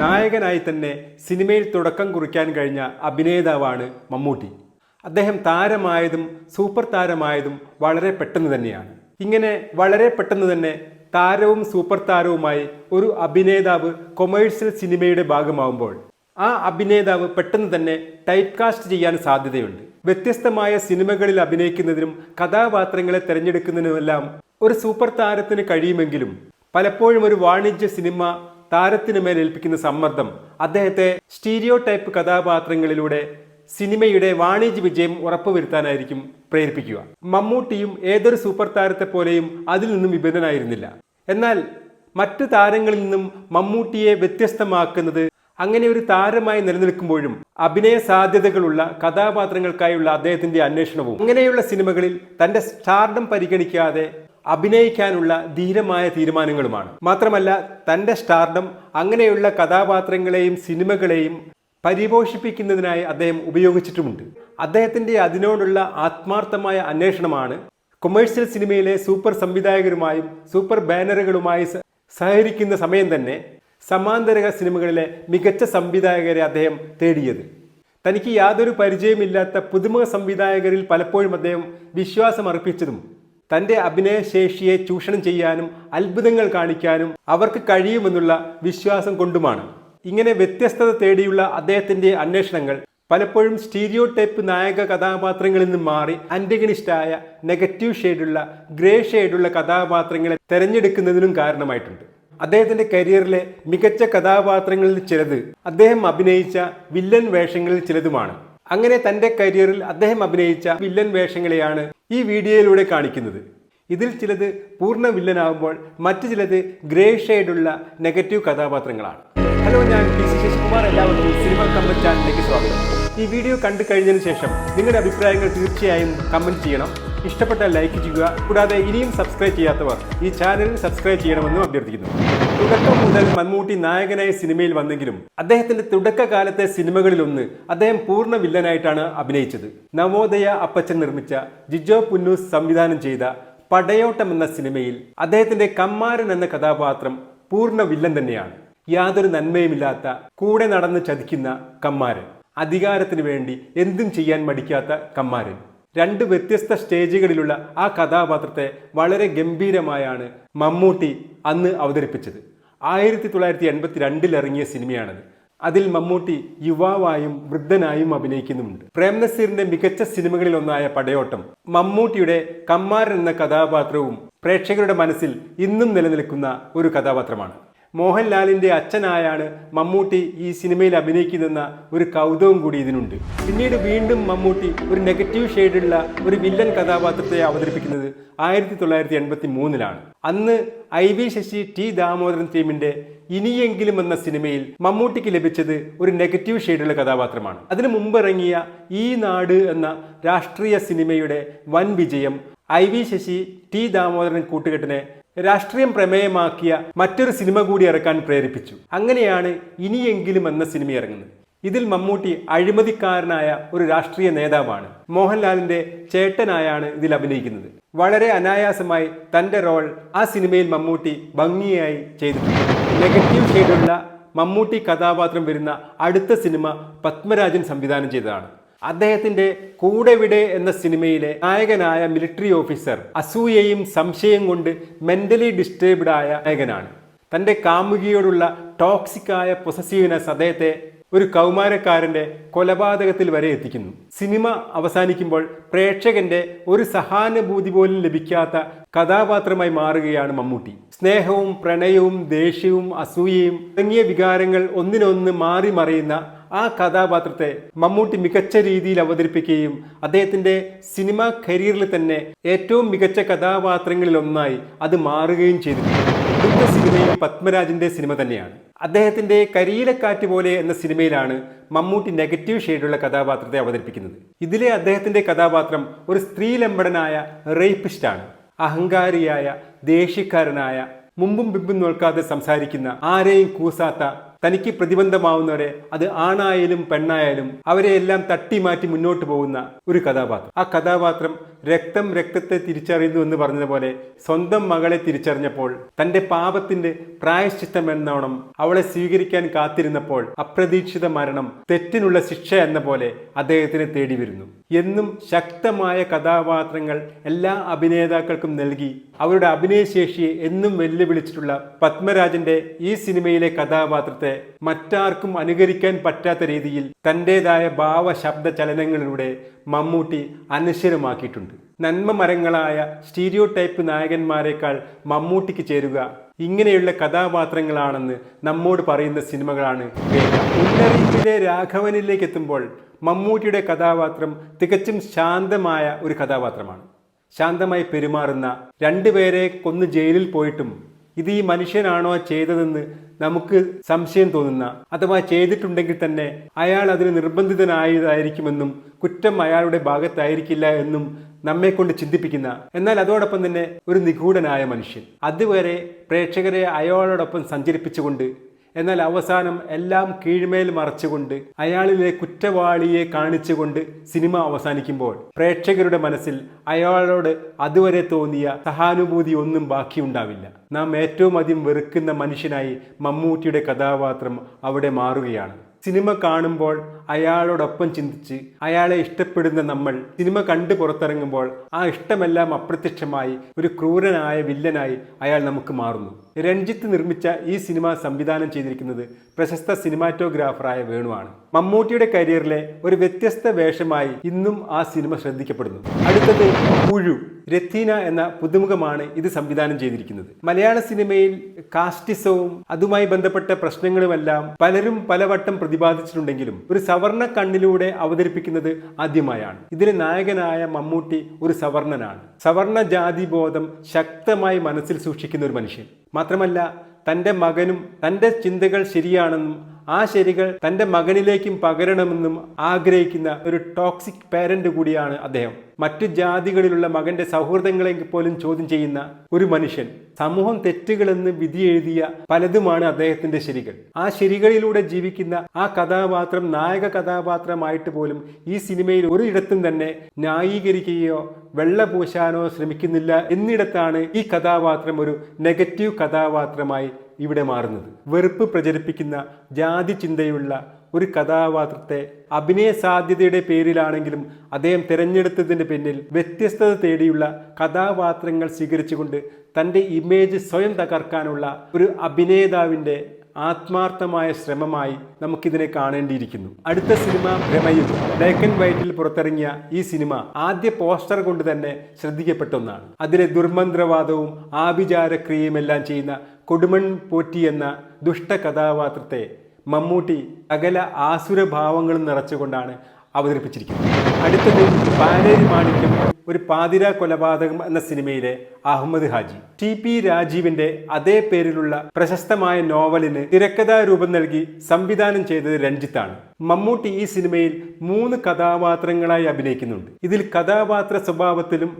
നായകനായി തന്നെ സിനിമയിൽ തുടക്കം കുറിക്കാൻ കഴിഞ്ഞ അഭിനേതാവാണ് മമ്മൂട്ടി. അദ്ദേഹം താരമായതും സൂപ്പർ താരമായതും വളരെ പെട്ടെന്ന് തന്നെയാണ്. ഇങ്ങനെ വളരെ പെട്ടെന്ന് തന്നെ താരവും സൂപ്പർ താരവുമായി ഒരു അഭിനേതാവ് കൊമേഴ്സ്യൽ സിനിമയുടെ ഭാഗമാവുമ്പോൾ ആ അഭിനേതാവ് പെട്ടെന്ന് തന്നെ ടൈപ്പ് കാസ്റ്റ് ചെയ്യാൻ സാധ്യതയുണ്ട്. വ്യത്യസ്തമായ സിനിമകളിൽ അഭിനയിക്കുന്നതിനും കഥാപാത്രങ്ങളെ തിരഞ്ഞെടുക്കുന്നതിനുമെല്ലാം ഒരു സൂപ്പർ താരത്തിന് കഴിയുമെങ്കിലും പലപ്പോഴും ഒരു വാണിജ്യ സിനിമ താരത്തിന് മേൽ ഏൽപ്പിക്കുന്ന സമ്മർദ്ദം. അദ്ദേഹത്തെ സ്റ്റീരിയോ ടൈപ്പ് കഥാപാത്രങ്ങളിലൂടെ സിനിമയുടെ വാണിജ്യ വിജയം ഉറപ്പുവരുത്താനായിരിക്കും പ്രേരിപ്പിക്കുക. മമ്മൂട്ടിയും ഏതൊരു സൂപ്പർ താരത്തെ പോലെയും അതിൽ നിന്നും വിഭിന്നനായിരുന്നില്ല. എന്നാൽ മറ്റു താരങ്ങളിൽ നിന്നും മമ്മൂട്ടിയെ വ്യത്യസ്തമാക്കുന്നത് അങ്ങനെ ഒരു താരമായി നിലനിൽക്കുമ്പോഴും അഭിനയ സാധ്യതകളുള്ള കഥാപാത്രങ്ങൾക്കായുള്ള അദ്ദേഹത്തിന്റെ അന്വേഷണവും അങ്ങനെയുള്ള സിനിമകളിൽ തന്റെ സ്റ്റാർഡം പരിഗണിക്കാതെ അഭിനയിക്കാനുള്ള ധീരമായ തീരുമാനങ്ങളുമാണ്. മാത്രമല്ല തന്റെ സ്റ്റാർഡം അങ്ങനെയുള്ള കഥാപാത്രങ്ങളെയും സിനിമകളെയും പരിപോഷിപ്പിക്കുന്നതിനായി അദ്ദേഹം ഉപയോഗിച്ചിട്ടുമുണ്ട്. അദ്ദേഹത്തിന്റെ അതിനോടുള്ള ആത്മാർത്ഥമായ അന്വേഷണമാണ് കൊമേഴ്സ്യൽ സിനിമയിലെ സൂപ്പർ സംവിധായകരുമായും സൂപ്പർ ബാനറുകളുമായി സഹകരിക്കുന്ന സമയം തന്നെ സമാന്തര സിനിമകളിലെ മികച്ച സംവിധായകരെ അദ്ദേഹം തേടിയത്. തനിക്ക് യാതൊരു പരിചയമില്ലാത്ത പുതുമുഖ സംവിധായകരിൽ പലപ്പോഴും അദ്ദേഹം വിശ്വാസം അർപ്പിച്ചതും തന്റെ അഭിനയശേഷിയെ ചൂഷണം ചെയ്യാനും അത്ഭുതങ്ങൾ കാണിക്കാനും അവർക്ക് കഴിയുമെന്നുള്ള വിശ്വാസം കൊണ്ടുമാണ്. ഇങ്ങനെ വ്യത്യസ്തത തേടിയുള്ള അദ്ദേഹത്തിന്റെ അന്വേഷണങ്ങൾ പലപ്പോഴും സ്റ്റീരിയോ ടൈപ്പ് നായക കഥാപാത്രങ്ങളിൽ നിന്ന് മാറി ആന്റഗണിസ്റ്റായ നെഗറ്റീവ് ഷെയ്ഡുള്ള ഗ്രേ ഷെയ്ഡുള്ള കഥാപാത്രങ്ങളെ തിരഞ്ഞെടുക്കുന്നതിനും കാരണമായിട്ടുണ്ട്. അദ്ദേഹത്തിന്റെ കരിയറിലെ മികച്ച കഥാപാത്രങ്ങളിൽ ചിലത് അദ്ദേഹം അഭിനയിച്ച വില്ലൻ വേഷങ്ങളിൽ ചിലതുമാണ്. അങ്ങനെ തന്റെ കരിയറിൽ അദ്ദേഹം അഭിനയിച്ച വില്ലൻ വേഷങ്ങളെയാണ് ഈ വീഡിയോയിലൂടെ കാണിക്കുന്നത്. ഇതിൽ ചിലത് പൂർണ വില്ലനാകുമ്പോൾ മറ്റു ചിലത് ഗ്രേ ഷെയ്ഡുള്ള നെഗറ്റീവ് കഥാപാത്രങ്ങളാണ്. ഹലോ ഞാൻ പി സി ശശികുമാർ. എല്ലാവർക്കും സിനിമ കമന്റ് ചാനലിലേക്ക് സ്വാഗതം. ഈ വീഡിയോ കണ്ടു കഴിഞ്ഞതിന് ശേഷം നിങ്ങളുടെ അഭിപ്രായങ്ങൾ തീർച്ചയായും കമന്റ് ചെയ്യണം. ഇഷ്ടപ്പെട്ടാൽ ലൈക്ക് ചെയ്യുക. കൂടാതെ ഇനിയും സബ്സ്ക്രൈബ് ചെയ്യാത്തവർ ഈ ചാനൽ സബ്സ്ക്രൈബ് ചെയ്യണമെന്നും അഭ്യർത്ഥിക്കുന്നു. തുടക്കം മുതൽ മമ്മൂട്ടി നായകനായ സിനിമയിൽ വന്നെങ്കിലും അദ്ദേഹത്തിന്റെ തുടക്കകാലത്തെ സിനിമകളിലൊന്ന് അദ്ദേഹം പൂർണ വില്ലനായിട്ടാണ് അഭിനയിച്ചത്. നവോദയ അപ്പച്ചൻ നിർമ്മിച്ച ജിജോ പുന്നൂസ് സംവിധാനം ചെയ്ത പടയോട്ടം എന്ന സിനിമയിൽ അദ്ദേഹത്തിന്റെ കമ്മാരൻ എന്ന കഥാപാത്രം പൂർണ വില്ലൻ തന്നെയാണ്. യാതൊരു നന്മയുമില്ലാത്ത കൂടെ നടന്ന് ചതിക്കുന്ന കമ്മാരൻ. അധികാരത്തിന് വേണ്ടി എന്തും ചെയ്യാൻ മടിക്കാത്ത കമ്മാരൻ. രണ്ട് വ്യത്യസ്ത സ്റ്റേജുകളിലുള്ള ആ കഥാപാത്രത്തെ വളരെ ഗംഭീരമായാണ് മമ്മൂട്ടി അന്ന് അവതരിപ്പിച്ചത്. ആയിരത്തി തൊള്ളായിരത്തി എൺപത്തി രണ്ടിൽ ഇറങ്ങിയ സിനിമയാണത്. അതിൽ മമ്മൂട്ടി യുവാവായും വൃദ്ധനായും അഭിനയിക്കുന്നുമുണ്ട്. പ്രേം നസീറിന്റെ മികച്ച സിനിമകളിൽ ഒന്നായ പടയോട്ടം മമ്മൂട്ടിയുടെ കമ്മാരൻ എന്ന കഥാപാത്രവും പ്രേക്ഷകരുടെ മനസ്സിൽ ഇന്നും നിലനിൽക്കുന്ന ഒരു കഥാപാത്രമാണ്. മോഹൻലാലിന്റെ അച്ഛനായാണ് മമ്മൂട്ടി ഈ സിനിമയിൽ അഭിനയിക്കുന്ന ഒരു കൗതുകം കൂടി ഇതിനുണ്ട്. പിന്നീട് വീണ്ടും മമ്മൂട്ടി ഒരു നെഗറ്റീവ് ഷെയ്ഡുള്ള ഒരു വില്ലൻ കഥാപാത്രത്തെ അവതരിപ്പിക്കുന്നത് ആയിരത്തി തൊള്ളായിരത്തി എൺപത്തി മൂന്നിലാണ് അന്ന് I V Sasi T Damodaran ടീമിന്റെ ഇനിയെങ്കിലും എന്ന സിനിമയിൽ മമ്മൂട്ടിക്ക് ലഭിച്ചത് ഒരു നെഗറ്റീവ് ഷെയ്ഡുള്ള കഥാപാത്രമാണ്. അതിനു മുമ്പ് ഇറങ്ങിയ ഈ നാട് എന്ന രാഷ്ട്രീയ സിനിമയുടെ വൻ വിജയം I V Sasi T Damodaran കൂട്ടുകെട്ടിനെ രാഷ്ട്രീയം പ്രമേയമാക്കിയ മറ്റൊരു സിനിമ കൂടി ഇറക്കാൻ പ്രേരിപ്പിച്ചു. അങ്ങനെയാണ് ഇനിയെങ്കിലും എന്ന സിനിമ ഇറങ്ങുന്നത്. ഇതിൽ മമ്മൂട്ടി അഴിമതിക്കാരനായ ഒരു രാഷ്ട്രീയ നേതാവാണ്. മോഹൻലാലിന്റെ ചേട്ടനായാണ് ഇതിൽ അഭിനയിക്കുന്നത്. വളരെ അനായാസമായി തന്റെ റോൾ ആ സിനിമയിൽ മമ്മൂട്ടി ഭംഗിയായി ചെയ്തിട്ടുണ്ട്. നെഗറ്റീവ് ഷെയ്ഡുള്ള മമ്മൂട്ടി കഥാപാത്രം വരുന്ന അടുത്ത സിനിമ പത്മരാജൻ സംവിധാനം ചെയ്തതാണ്. അദ്ദേഹത്തിന്റെ കൂടെവിടെ എന്ന സിനിമയിലെ നായകനായ മിലിറ്ററി ഓഫീസർ അസൂയയും സംശയം കൊണ്ട് മെന്റലി ഡിസ്റ്റേബ്ഡ് ആയ നായകനാണ്. തന്റെ കാമുകിയോടുള്ള ടോക്സിക്കായ പൊസസീവ്നെസ് അദ്ദേഹത്തെ ഒരു കൗമാരക്കാരന്റെ കൊലപാതകത്തിൽ വരെ എത്തിക്കുന്നു. സിനിമ അവസാനിക്കുമ്പോൾ പ്രേക്ഷകന്റെ ഒരു സഹാനുഭൂതി പോലും ലഭിക്കാത്ത കഥാപാത്രമായി മാറുകയാണ് മമ്മൂട്ടി. സ്നേഹവും പ്രണയവും ദേഷ്യവും അസൂയയും തുടങ്ങിയ വികാരങ്ങൾ ഒന്നിനൊന്ന് മാറി മറിയുന്ന ആ കഥാപാത്രത്തെ മമ്മൂട്ടി മികച്ച രീതിയിൽ അവതരിപ്പിക്കുകയും അദ്ദേഹത്തിന്റെ സിനിമാ കരിയറിൽ തന്നെ ഏറ്റവും മികച്ച കഥാപാത്രങ്ങളിൽ ഒന്നായി അത് മാറുകയും ചെയ്തിട്ടുണ്ട്. അടുത്ത സിനിമയും പത്മരാജന്റെ സിനിമ തന്നെയാണ്. അദ്ദേഹത്തിന്റെ കരിയിലക്കാറ്റ് പോലെ എന്ന സിനിമയിലാണ് മമ്മൂട്ടി നെഗറ്റീവ് ഷെയ്ഡുള്ള കഥാപാത്രത്തെ അവതരിപ്പിക്കുന്നത്. ഇതിലെ അദ്ദേഹത്തിന്റെ കഥാപാത്രം ഒരു സ്ത്രീലമ്പടനായ റേപ്പിസ്റ്റാണ്. അഹങ്കാരിയായ ദേഷ്യക്കാരനായ മുമ്പും പിമ്പും നോക്കാതെ സംസാരിക്കുന്ന ആരെയും കൂസാത്ത തനിക്ക് പ്രതിബന്ധമാവുന്നവരെ അത് ആണായാലും പെണ്ണായാലും അവരെ എല്ലാം തട്ടി മാറ്റി മുന്നോട്ട് പോകുന്ന ഒരു കഥാപാത്രം. ആ കഥാപാത്രം രക്തം രക്തത്തെ തിരിച്ചറിയുന്നു എന്ന് പറഞ്ഞതുപോലെ സ്വന്തം മകളെ തിരിച്ചറിഞ്ഞപ്പോൾ തന്റെ പാപത്തിന്റെ പ്രായശ്ചിത്തം എന്നോണം അവളെ സ്വീകരിക്കാൻ കാത്തിരുന്നപ്പോൾ അപ്രതീക്ഷിത മരണം തെറ്റിനുള്ള ശിക്ഷ എന്ന പോലെ അദ്ദേഹത്തിനെ തേടി വരുന്നു. എന്നും ശക്തമായ കഥാപാത്രങ്ങൾ എല്ലാ അഭിനേതാക്കൾക്കും നൽകി അവരുടെ അഭിനയശേഷിയെ എന്നും വെല്ലുവിളിച്ചിട്ടുള്ള പത്മരാജന്റെ ഈ സിനിമയിലെ കഥാപാത്രത്തെ മറ്റാർക്കും അനുകരിക്കാൻ പറ്റാത്ത രീതിയിൽ തന്റെതായ ഭാവ ശബ്ദ ചലനങ്ങളിലൂടെ മമ്മൂട്ടി അനശ്വരമാക്കിയിട്ടുണ്ട്. നന്മ മരങ്ങളായ സ്റ്റീരിയോ ടൈപ്പ് നായകന്മാരെക്കാൾ മമ്മൂട്ടിക്ക് ചേരുക ഇങ്ങനെയുള്ള കഥാപാത്രങ്ങളാണെന്ന് നമ്മോട് പറയുന്ന സിനിമകളാണ് മുന്നറിയിപ്പിലെ രാഘവനിലേക്ക് എത്തുമ്പോൾ മമ്മൂട്ടിയുടെ കഥാപാത്രം തികച്ചും ശാന്തമായ ഒരു കഥാപാത്രമാണ്. ശാന്തമായി പെരുമാറുന്ന രണ്ടുപേരെ കൊന്ന് ജയിലിൽ പോയിട്ടും ഇത് ഈ മനുഷ്യനാണോ ചെയ്തതെന്ന് നമുക്ക് സംശയം തോന്നുന്ന അഥവാ ചെയ്തിട്ടുണ്ടെങ്കിൽ തന്നെ അയാൾ അതിന് നിർബന്ധിതനായതായിരിക്കുമെന്നും കുറ്റം അയാളുടെ ഭാഗത്തായിരിക്കില്ല എന്നും നമ്മെ കൊണ്ട് ചിന്തിപ്പിക്കുന്ന എന്നാൽ അതോടൊപ്പം തന്നെ ഒരു നിഗൂഢനായ മനുഷ്യൻ. അതുവരെ പ്രേക്ഷകരെ അയാളോടൊപ്പം സഞ്ചരിപ്പിച്ചുകൊണ്ട് എന്നാൽ അവസാനം എല്ലാം കീഴ്മേൽ മറച്ചുകൊണ്ട് അയാളിലെ കുറ്റവാളിയെ കാണിച്ചുകൊണ്ട് സിനിമ അവസാനിക്കുമ്പോൾ പ്രേക്ഷകരുടെ മനസ്സിൽ അയാളോട് അതുവരെ തോന്നിയ സഹാനുഭൂതി ഒന്നും ബാക്കിയുണ്ടാവില്ല. നാം ഏറ്റവും അധികം വെറുക്കുന്ന മനുഷ്യനായി മമ്മൂട്ടിയുടെ കഥാപാത്രം അവിടെ മാറുകയാണ്. സിനിമ കാണുമ്പോൾ അയാളോടൊപ്പം ചിന്തിച്ച് അയാളെ ഇഷ്ടപ്പെടുന്ന നമ്മൾ സിനിമ കണ്ട് പുറത്തിറങ്ങുമ്പോൾ ആ ഇഷ്ടമെല്ലാം അപ്രത്യക്ഷമായി ഒരു ക്രൂരനായ വില്ലനായി അയാൾ നമുക്ക് മാറുന്നു. രഞ്ജിത്ത് നിർമ്മിച്ച ഈ സിനിമ സംവിധാനം ചെയ്തിരിക്കുന്നത് പ്രശസ്ത സിനിമാറ്റോഗ്രാഫറായ വേണുവാണ് മമ്മൂട്ടിയുടെ കരിയറിലെ ഒരു വ്യത്യസ്ത വേഷമായി ഇന്നും ആ സിനിമ ശ്രദ്ധിക്കപ്പെടുന്നു. അടുത്തത് പുഴു. രത്തീന എന്ന പുതുമുഖമാണ് ഇത് സംവിധാനം ചെയ്തിരിക്കുന്നത്. മലയാള സിനിമയിൽ കാസ്റ്റിസവും അതുമായി ബന്ധപ്പെട്ട പ്രശ്നങ്ങളുമെല്ലാം പലരും പലവട്ടം പ്രതിപാദിച്ചിട്ടുണ്ടെങ്കിലും ഒരു സവർണ കണ്ണിലൂടെ അവതരിപ്പിക്കുന്നത് ആദ്യമായാണ്. ഇതിന് നായകനായ മമ്മൂട്ടി ഒരു സവർണനാണ് സവർണ ജാതി ബോധം ശക്തമായി മനസ്സിൽ സൂക്ഷിക്കുന്ന ഒരു മനുഷ്യൻ. മാത്രമല്ല തന്റെ മകനും തന്റെ ചിന്തകൾ ശരിയാണെന്നും ആ ശരികൾ തന്റെ മകനിലേക്കും പകരണമെന്നും ആഗ്രഹിക്കുന്ന ഒരു ടോക്സിക് പാരന്റ് കൂടിയാണ് അദ്ദേഹം. മറ്റു ജാതികളിലുള്ള മകന്റെ സൗഹൃദങ്ങളെ പോലും ചോദ്യം ചെയ്യുന്ന ഒരു മനുഷ്യൻ. സമൂഹം തെറ്റുകളെന്ന് വിധി എഴുതിയ പലതുമാണ് അദ്ദേഹത്തിന്റെ ശരികൾ. ആ ശരികളിലൂടെ ജീവിക്കുന്ന ആ കഥാപാത്രം നായക കഥാപാത്രമായിട്ട് പോലും ഈ സിനിമയിൽ ഒരിടത്തും തന്നെ ന്യായീകരിക്കുകയോ വെള്ള പൂശാനോ ശ്രമിക്കുന്നില്ല എന്നിടത്താണ് ഈ കഥാപാത്രം ഒരു നെഗറ്റീവ് കഥാപാത്രമായി ഇവിടെ മാറുന്നത്. വെറുപ്പ് പ്രചരിപ്പിക്കുന്ന ജാതി ചിന്തയുള്ള ഒരു കഥാപാത്രത്തെ അഭിനയ സാധ്യതയുടെ പേരിലാണെങ്കിലും അദ്ദേഹം തിരഞ്ഞെടുത്തതിന്റെ പിന്നിൽ വ്യത്യസ്തത തേടിയുള്ള കഥാപാത്രങ്ങൾ സ്വീകരിച്ചുകൊണ്ട് തന്റെ ഇമേജ് സ്വയം തകർക്കാനുള്ള ഒരു അഭിനേതാവിന്റെ ആത്മാർത്ഥമായ ശ്രമമായി നമുക്കിതിനെ കാണേണ്ടിയിരിക്കുന്നു. അടുത്ത സിനിമ ഭ്രമയും. ബ്ലാക്ക് ആൻഡ് വൈറ്റിൽ പുറത്തിറങ്ങിയ ഈ സിനിമ ആദ്യ പോസ്റ്റർ കൊണ്ട് തന്നെ ശ്രദ്ധിക്കപ്പെട്ട ഒന്നാണ്. അതിലെ ദുർമന്ത്രവാദവും ആഭിചാരക്രിയയുമെല്ലാം ചെയ്യുന്ന കൊടുമൺ പോറ്റി എന്ന ദുഷ്ട കഥാപാത്രത്തെ മമ്മൂട്ടി അകല ആസുരഭാവങ്ങളും നിറച്ചുകൊണ്ടാണ് അവതരിപ്പിച്ചിരിക്കുന്നത്. അടുത്തത് പാലേരി മാണിക്യം. ഒരു പാതിര കൊലപാതകം എന്ന സിനിമയിലെ അഹമ്മദ് ഹാജി. ടി പി രാജീവിന്റെ അതേ പേരിലുള്ള പ്രശസ്തമായ നോവലിന് തിരക്കഥാ രൂപം നൽകി സംവിധാനം ചെയ്തത് രഞ്ജിത്താണ്. മമ്മൂട്ടി ഈ സിനിമയിൽ മൂന്ന് കഥാപാത്രങ്ങളായി അഭിനയിക്കുന്നുണ്ട്. ഇതിൽ കഥാപാത്ര സ്വഭാവത്തിലും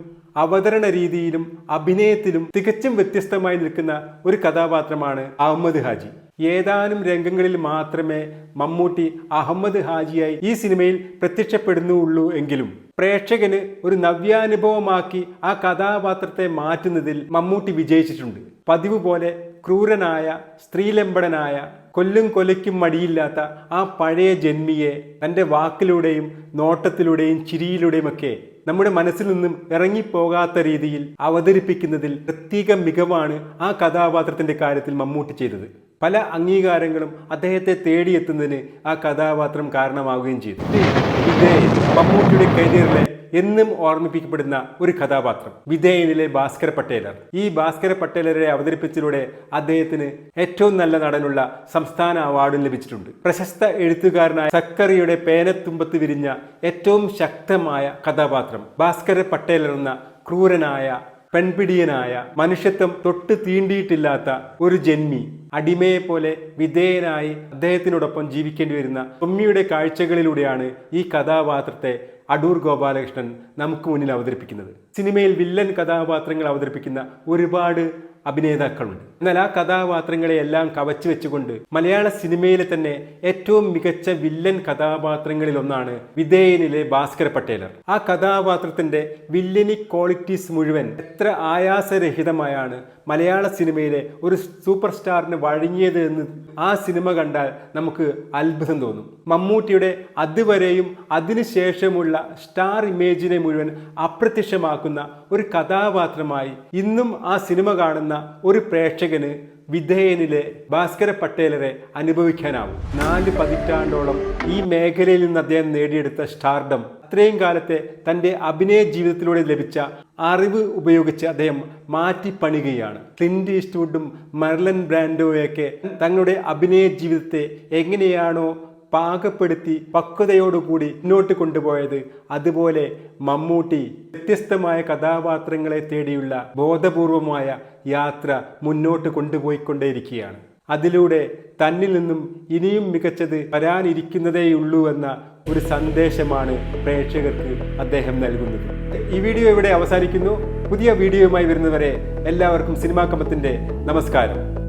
അവതരണ രീതിയിലും അഭിനയത്തിലും തികച്ചും വ്യത്യസ്തമായി നിൽക്കുന്ന ഒരു കഥാപാത്രമാണ് അഹമ്മദ് ഹാജി. ഏതാനും രംഗങ്ങളിൽ മാത്രമേ മമ്മൂട്ടി അഹമ്മദ് ഹാജിയായി ഈ സിനിമയിൽ പ്രത്യക്ഷപ്പെടുന്നുള്ളൂ എങ്കിലും പ്രേക്ഷകന് ഒരു നവ്യാനുഭവമാക്കി ആ കഥാപാത്രത്തെ മാറ്റുന്നതിൽ മമ്മൂട്ടി വിജയിച്ചിട്ടുണ്ട്. പതിവ് പോലെ ക്രൂരനായ സ്ത്രീലംബടനായ കൊല്ലും കൊലയ്ക്കും മടിയില്ലാത്ത ആ പഴയ ജന്മിയെ തന്റെ വാക്കിലൂടെയും നോട്ടത്തിലൂടെയും ചിരിയിലൂടെയുമൊക്കെ നമ്മുടെ മനസ്സിൽ നിന്നും ഇറങ്ങിപ്പോകാത്ത രീതിയിൽ അവതരിപ്പിക്കുന്നതിൽ പ്രത്യേക മികവാണ് ആ കഥാപാത്രത്തിന്റെ കാര്യത്തിൽ മമ്മൂട്ടി ചെയ്തത്. പല അംഗീകാരങ്ങളും അദ്ദേഹത്തെ തേടിയെത്തുന്നതിന് ആ കഥാപാത്രം കാരണമാവുകയും ചെയ്തു. വിധേയൻ മമ്മൂട്ടിയുടെ കരിയറിലെ എന്നും ഓർമ്മിപ്പിക്കപ്പെടുന്ന ഒരു കഥാപാത്രം വിധേയനിലെ ഭാസ്കര പട്ടേലർ. ഈ ഭാസ്കര പട്ടേലരെ അവതരിപ്പിച്ചതിലൂടെ അദ്ദേഹത്തിന് ഏറ്റവും നല്ല നടനുള്ള സംസ്ഥാന അവാർഡും ലഭിച്ചിട്ടുണ്ട്. പ്രശസ്ത എഴുത്തുകാരനായ സക്കറിയുടെ പേനത്തുമ്പത്ത് വിരിഞ്ഞ ഏറ്റവും ശക്തമായ കഥാപാത്രം ഭാസ്കര പട്ടേലർ എന്ന ക്രൂരനായ പെൺപിടിയനായ മനുഷ്യത്വം തൊട്ട് തീണ്ടിയിട്ടില്ലാത്ത ഒരു ജന്മി അടിമയെ പോലെ വിധേയനായി അദ്ദേഹത്തിനോടൊപ്പം ജീവിക്കേണ്ടി വരുന്ന തൊമ്മിയുടെ കാഴ്ചകളിലൂടെയാണ് ഈ കഥാപാത്രത്തെ അടൂർ ഗോപാലകൃഷ്ണൻ നമുക്ക് മുന്നിൽ അവതരിപ്പിക്കുന്നത്. സിനിമയിൽ വില്ലൻ കഥാപാത്രങ്ങൾ അവതരിപ്പിക്കുന്ന ഒരുപാട് അഭിനേതാക്കളുണ്ട്. എന്നാൽ ആ കഥാപാത്രങ്ങളെയെല്ലാം കവച്ചു വെച്ചുകൊണ്ട് മലയാള സിനിമയിലെ തന്നെ ഏറ്റവും മികച്ച വില്ലൻ കഥാപാത്രങ്ങളിൽ ഒന്നാണ് വിധേയനിലെ ഭാസ്കര പട്ടേലർ. ആ കഥാപാത്രത്തിന്റെ വില്ലനി ക്വാളിറ്റീസ് മുഴുവൻ എത്ര ആയാസരഹിതമായാണ് മലയാള സിനിമയിലെ ഒരു സൂപ്പർ സ്റ്റാറിന് വഴങ്ങിയത് എന്ന് ആ സിനിമ കണ്ടാൽ നമുക്ക് അത്ഭുതം തോന്നും. മമ്മൂട്ടിയുടെ അതുവരെയും അതിനുശേഷമുള്ള സ്റ്റാർ ഇമേജിനെ മുഴുവൻ അപ്രത്യക്ഷമാക്കുന്ന ഒരു കഥാപാത്രമായി ഇന്നും ആ സിനിമ കാണുന്ന ഒരു പ്രേക്ഷകന് വിധേയനിലെ ഭാസ്കര പട്ടേലരെ അനുഭവിക്കാനാവും. നാല് പതിറ്റാണ്ടോളം ഈ മേഖലയിൽ നിന്ന് അദ്ദേഹം നേടിയെടുത്ത സ്റ്റാർഡം. അത്രയും കാലത്തെ തന്റെ അഭിനയ ജീവിതത്തിലൂടെ ലഭിച്ച അറിവ് ഉപയോഗിച്ച് അദ്ദേഹം മാറ്റിപ്പണിയുകയാണ്. ക്ലിന്റ് ഈസ്റ്റ്വുഡും മെർലൻ ബ്രാൻഡോയൊക്കെ തങ്ങളുടെ അഭിനയ ജീവിതത്തെ എങ്ങനെയാണോ പാകപ്പെടുത്തി പക്വതയോടുകൂടി മുന്നോട്ട് കൊണ്ടുപോയത്. അതുപോലെ മമ്മൂട്ടി വ്യത്യസ്തമായ കഥാപാത്രങ്ങളെ തേടിയുള്ള ബോധപൂർവമായ യാത്ര മുന്നോട്ട് കൊണ്ടുപോയിക്കൊണ്ടേയിരിക്കുകയാണ്. അതിലൂടെ തന്നിൽ നിന്നും ഇനിയും മികച്ചത് വരാനിരിക്കുന്നതേയുള്ളൂ എന്ന ഒരു സന്ദേശമാണ് പ്രേക്ഷകർക്ക് അദ്ദേഹം നൽകുന്നത്. ഈ വീഡിയോ ഇവിടെ അവസാനിക്കുന്നു. പുതിയ വീഡിയോയുമായി വരുന്നവരെ എല്ലാവർക്കും സിനിമാ കമ്പത്തിന്റെ നമസ്കാരം.